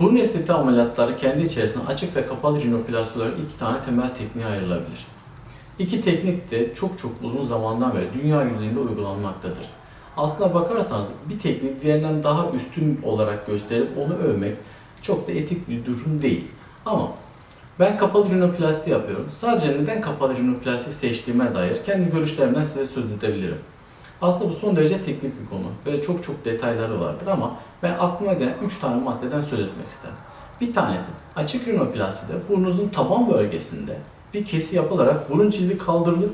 Burun estetiği ameliyatları kendi içerisinde açık ve kapalı rinoplasti olarak iki tane temel tekniğe ayrılabilir. İki teknik de çok çok uzun zamandan beri dünya yüzeyinde uygulanmaktadır. Aslına bakarsanız bir teknik diğerinden daha üstün olarak gösterip onu övmek çok da etik bir durum değil. Ama ben kapalı rinoplasti yapıyorum. Sadece neden kapalı rinoplasti seçtiğime dair kendi görüşlerimden size söz edebilirim. Aslında bu son derece teknik bir konu ve çok çok detayları vardır ama ben aklıma gelen 3 tane maddeden söz etmek isterim. Bir tanesi açık rinoplastide burnunuzun taban bölgesinde bir kesi yapılarak burun cildi kaldırılır.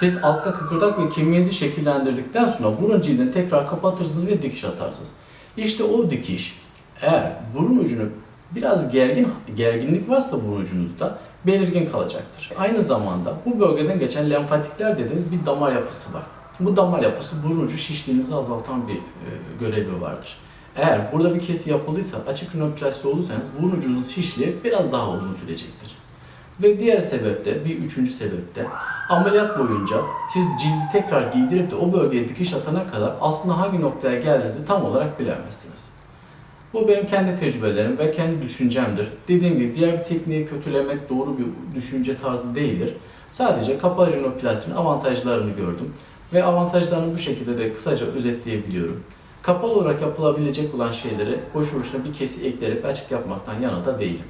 Siz altta kıkırdak ve kemiğinizi şekillendirdikten sonra burun cildini tekrar kapatırsınız ve dikiş atarsınız. İşte o dikiş eğer burun ucunu biraz gergin gerginlik varsa burun ucunuzda belirgin kalacaktır. Aynı zamanda bu bölgeden geçen lenfatikler dediğimiz bir damar yapısı var. Bu damar yapısı burun ucu şişliğinizi azaltan bir e, görevi vardır. Eğer burada bir kesi yapıldıysa, açık rinoplasti olursanız burun ucunun şişliği biraz daha uzun sürecektir. Ve diğer sebepte, bir üçüncü sebepte ameliyat boyunca siz cildi tekrar giydirip de o bölgeye dikiş atana kadar aslında hangi noktaya geldiğinizi tam olarak bilemezsiniz. Bu benim kendi tecrübelerim ve kendi düşüncemdir. Dediğim gibi diğer bir tekniği kötülemek doğru bir düşünce tarzı değildir. Sadece kapalı rinoplastinin avantajlarını gördüm ve avantajlarını bu şekilde de kısaca özetleyebiliyorum. Kapalı olarak yapılabilecek olan şeyleri boş boşuna bir kesi ekleyerek açık yapmaktan yana da değilim.